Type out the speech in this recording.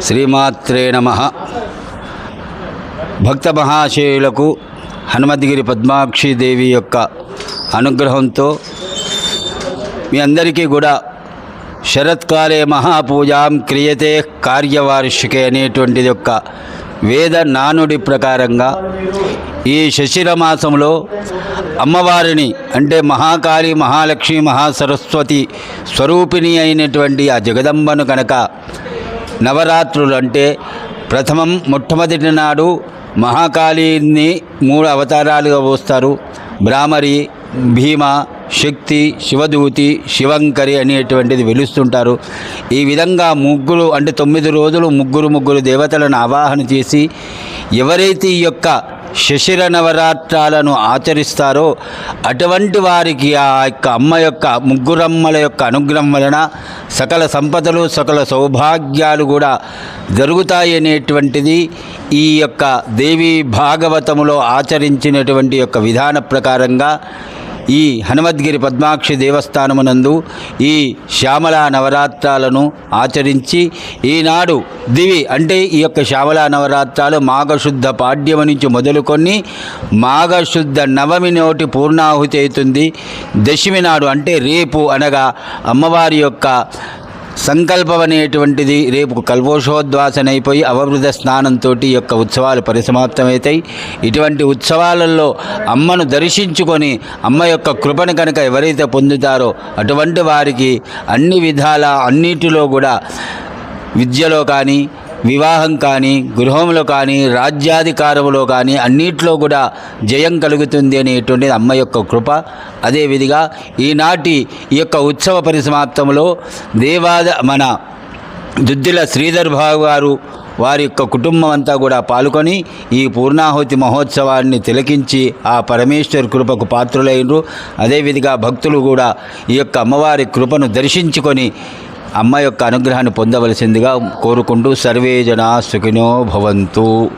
శ్రీమాత్రే నమ. భక్త మహాశయులకు హనుమద్గిరి పద్మాక్షి దేవి యొక్క అనుగ్రహంతో మీ అందరికీ కూడా శరత్కాలే మహాపూజాం క్రియతే కార్యవార్షికే అనేటువంటిది యొక్క వేద నానుడి ప్రకారంగా ఈ శశిర మాసంలో అమ్మవారిని అంటే మహాకాళి మహాలక్ష్మి మహాసరస్వతి స్వరూపిణి అయినటువంటి ఆ జగదంబను కనుక నవరాత్రులు అంటే ప్రథమం మొట్టమొదటి నాడు మహాకాళిని మూడు అవతారాలుగా పోస్తారు. బ్రాహ్మరి భీమ శక్తి శివదూతి శివంకరి అనేటువంటిది వెలుస్తుంటారు. ఈ విధంగా ముగ్గురు అంటే తొమ్మిది రోజులు ముగ్గురు ముగ్గురు దేవతలను ఆవాహన చేసి ఎవరైతే ఈ యొక్క శశిర నవరాత్రాలను ఆచరిస్తారో అటువంటి వారికి ఆ యొక్క అమ్మ యొక్క ముగ్గురమ్మల యొక్క అనుగ్రహం వలన సకల సంపదలు సకల సౌభాగ్యాలు కూడా జరుగుతాయి అనేటువంటిది ఈ యొక్క దేవి భాగవతములో ఆచరించినటువంటి యొక్క విధాన ప్రకారంగా ఈ హనుమద్గిరి పద్మాక్షి దేవస్థానమునందు ఈ శ్యామల నవరాత్రాలను ఆచరించి ఈనాడు దివి అంటే ఈ యొక్క శ్యామల నవరాత్రాలు మాఘశుద్ధ పాడ్యము నుంచి మొదలుకొని మాఘశుద్ధ నవమి నోటి పూర్ణాహుతి అవుతుంది. దశమి నాడు అంటే రేపు అనగా అమ్మవారి యొక్క సంకల్పం అనేటువంటిది రేపు కల్పోషోద్వాసనైపోయి అవమృత స్నానంతో ఈ యొక్క ఉత్సవాలు పరిసమాప్తమవుతాయి. ఇటువంటి ఉత్సవాలలో అమ్మను దర్శించుకొని అమ్మ యొక్క కృపను కనుక ఎవరైతే పొందుతారో అటువంటి వారికి అన్ని విధాల అన్నిటిలో కూడా విద్యలో కానీ వివాహం కానీ గృహంలో కానీ రాజ్యాధికారంలో కానీ అన్నిట్లో కూడా జయం కలుగుతుంది అనేటువంటిది అమ్మ యొక్క కృప. అదేవిధిగా ఈనాటి ఈ యొక్క ఉత్సవ పరిసమాప్తంలో దేవాద మన దుద్దిల శ్రీధర్ బాబు గారు వారి యొక్క కుటుంబం అంతా కూడా పాల్గొని ఈ పూర్ణాహుతి మహోత్సవాన్ని తిలకించి ఆ పరమేశ్వర్ కృపకు పాత్రులైనరు. అదేవిధంగా భక్తులు కూడా ఈ యొక్క అమ్మవారి కృపను దర్శించుకొని అమ్మ యొక్క అనుగ్రహాన్ని పొందవలసిందిగా కోరుకుంటూ సర్వే జనా సుఖినో భవంతు.